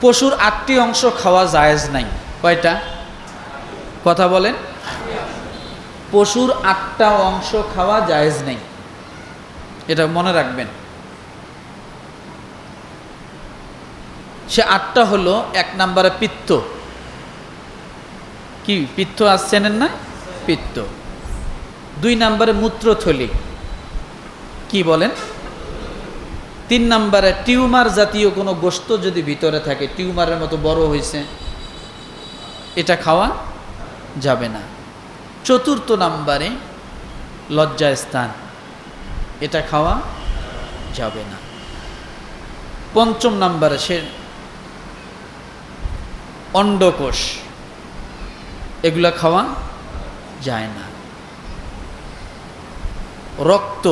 পশুর আটটি অংশ খাওয়া জায়েজ নাই। কয়টা? কথা বলেন। পশুর আটটা অংশ খাওয়া জায়েজ নেই। এটা মনে রাখবেন। সে আটটা হলো এক নম্বরে পিত্ত। কি, পিত্ত আসছেন না পিত্ত। দুই নম্বরে মূত্রথলি। কি বলেন? তিন নম্বরে টিউমার জাতীয় কোনো গোস্ত যদি ভিতরে থাকে, টিউমারের মতো বড় হয়েছে, এটা খাওয়া যাবে না। চতুর্থ নম্বরে লজ্জা স্থান এটা খাওয়া যাবে না। পঞ্চম নম্বরে সে অন্ডকোষ, এগুলা খাওয়া যায় না। রক্ত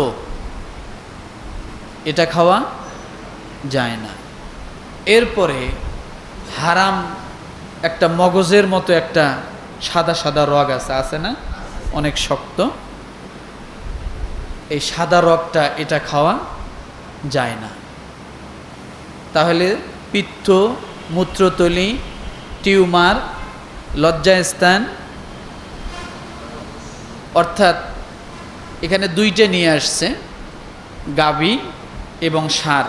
এটা খাওয়া যায় না। এরপরে হারাম একটা মগজের মতো একটা সাদা সাদা রগ আছে আছে না? অনেক শক্ত। এই সাদা রগটা এটা খাওয়া যায় না। তাহলে পিত্ত, মূত্রতলি, টিউমার, লজ্জাস্থান, অর্থাৎ এখানে দুইটা নিয়ে আসছে, গাবি এবং সার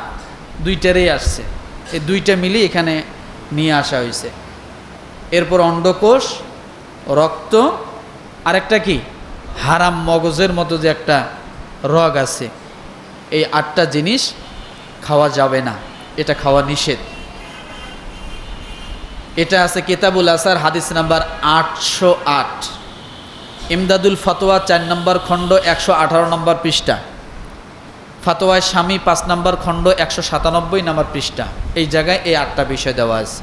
দুইটারই আসছে। এই দুইটা মিলিয়ে এখানে নিয়ে আসা হয়েছে। এরপর অন্ডকোষ, রক্ত, আরেকটা কি? হারাম মগজের মতো যে একটা রগ আছে। এই আটটা জিনিস খাওয়া যাবে না। এটা খাওয়া নিষেধ। এটা আছে কেতাবুল আসার হাদিস নাম্বার আটশো আট। ইমদাদুল ফতোয়া চার নম্বর খণ্ড, একশো আঠারো নম্বর পৃষ্ঠা। ফতোয়ায় স্বামী পাঁচ নম্বর খণ্ড একশো সাতানব্বই নম্বর পৃষ্ঠা। এই জায়গায় এই আটটা বিষয় দেওয়া আছে।